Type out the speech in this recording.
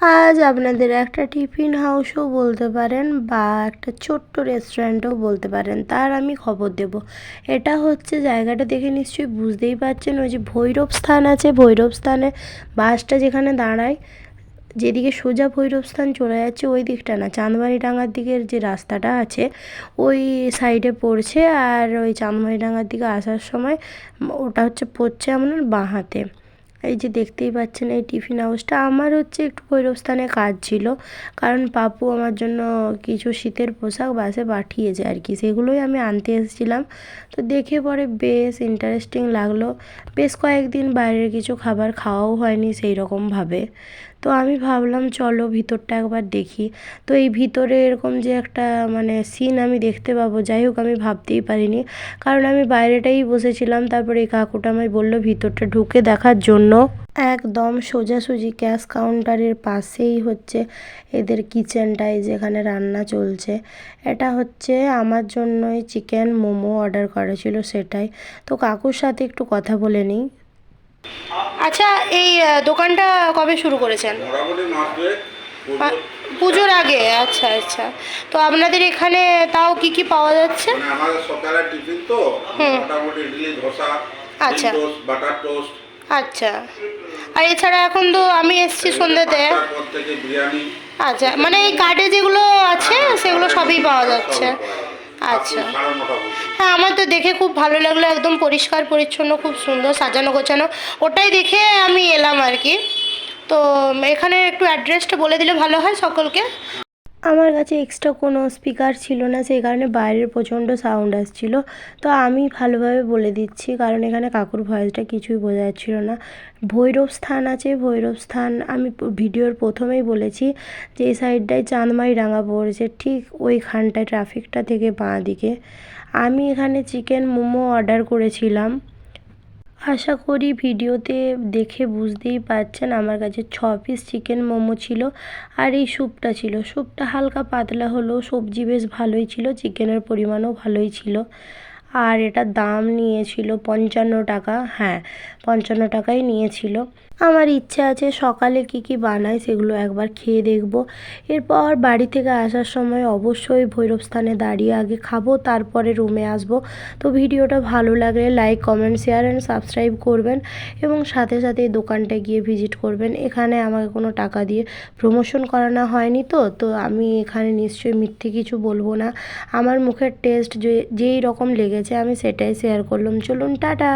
আজ আপনাদের একটা টিফিন হাউসও বলতে পারেন বা একটা ছোট্ট রেস্টুরেন্টও বলতে পারেন, তার আমি খবর দেব। এটা হচ্ছে জায়গাটা দেখে নিশ্চয়ই বুঝতেই পারছেন, ওই যে ভৈরব স্থান আছে, ভৈরব স্থানে বাসটা যেখানে দাঁড়ায়, যেদিকে সোজা ভৈরব স্থান চলে যাচ্ছে ওই দিকটা না, চাঁদমারিডাঙ্গার দিকের যে রাস্তাটা আছে, ওই সাইডে পড়ছে আর ওই চাঁদমারিডাঙ্গার দিকে আসার সময়, ওটা হচ্ছে পড়ছে আপনার বাঁ হাতে। এই যে দেখতেই পাচ্ছেন এই টিফিন হাউসটা। আমার হচ্ছে একটু ভৈরবস্থানে কাজ ছিল, কারণ পাপু আমার জন্য কিছু শীতের পোশাক বাসে পাঠিয়েছে আর কি, সেগুলোই আমি আনতে এসেছিলাম। তো দেখে পরে বেশ ইন্টারেস্টিং লাগল। বেশ কয়েকদিন বাইরের কিছু খাবার খাওয়াও হয়নি সেই রকমভাবে তো আমি ভাবলাম, চলো ভিতরটা একবার দেখি। তো এই ভিতরে এরকম যে একটা মানে সিন আমি দেখতে পাবো, যাই হোক আমি ভাবতেই পারিনি। কারণ আমি বাইরেটাই বসেছিলাম, তারপরে এই কাকুটা আমায় বলল, ভিতরটা ঢুকে দেখার জন্য একদম সোজাসুজি ক্যাশ কাউন্টারের পাশেই হচ্ছে এদের কিচেনটাই যেখানে রান্না চলছে। এটা হচ্ছে আমার জন্যই চিকেন মোমো অর্ডার করা ছিল সেটাই। তো কাকুর সাথে একটু কথা বলে নিই। আচ্ছা এই দোকানটা কবে শুরু করেছেন? পুজোর আগে? আচ্ছা আচ্ছা। তো আপনাদের এখানে তাও কি কি পাওয়া যাচ্ছে? মানে আমাদের সকালের টিফিন তো মোটামুটি ইডলি ধোসা আচ্ছা। বাটার টোস্ট আচ্ছা। আর এছাড়া এখন তো আমি এসছি সন্ধ্যেতে আচ্ছা মানে এই কার্ডে যেগুলো আছে, সেগুলো সবই পাওয়া যাচ্ছে। আচ্ছা। হ্যাঁ আমার তো দেখে খুব ভালো লাগল, একদম পরিষ্কার, পরিচ্ছন্ন, খুব সুন্দর, সাজানো, গোছানো। ওটাই দেখে আমি এলাম আর কি। তো এখানে একটু অ্যাড্রেসটা বলে দিলে ভালো হয় সকলকে। আমার কাছে এক্সট্রা কোনো স্পিকার ছিল না, সেই কারণে বাইরের প্রচণ্ড সাউন্ড আসছিল। তো আমি ভালোভাবে বলে দিচ্ছি, কারণ এখানে কাকুর ভয়েসটা কিছুই বোঝা যাচ্ছিল না। ভৈরব স্থান আছে, ভৈরব স্থান, আমি ভিডিওর প্রথমেই বলেছি যে এই সাইডটায় চাঁদমাই রাঙা পড়েছে, ঠিক ওইখানটায় ট্রাফিকটা থেকে বাঁ দিকে। আমি এখানে চিকেন মোমো অর্ডার করেছিলাম। আশা করি ভিডিওতে দেখে বুঝতেই পারছেন, আমার কাছে ছ পিস চিকেন মোমো ছিল আর এই স্যুপটা ছিল। স্যুপটা হালকা পাতলা হলো সবজি বেশ ভালোই ছিল চিকেনের পরিমাণও ভালোই ছিল। আর এটা দাম নিয়েছিল পঞ্চান্ন টাকা হ্যাঁ পঞ্চান্ন টাকাই নিয়েছিল। আমার ইচ্ছে আছে সকালে কি কি বানায় সেগুলো একবার খেয়ে দেখব। এরপর বাড়ি থেকে আসার সময় অবশ্যই ভৈরব স্থানে দাঁড়িয়ে আগে খাব, তারপরে রুমে আসব। তো ভিডিওটা ভালো লাগলে like comment share and subscribe করবেন এবং সাথে সাথে এই দোকানটায় গিয়ে ভিজিট করবেন। এখানে আমাকে কোনো টাকা দিয়ে প্রমোশন করানো হয়নি তো তো আমি এখানে নিশ্চয়ই মিথ্যে কিছু বলব না। আমার মুখের টেস্ট যে, যেই রকম লেগেছে আমি সেটাই শেয়ার করলাম। চলুন, টাটা!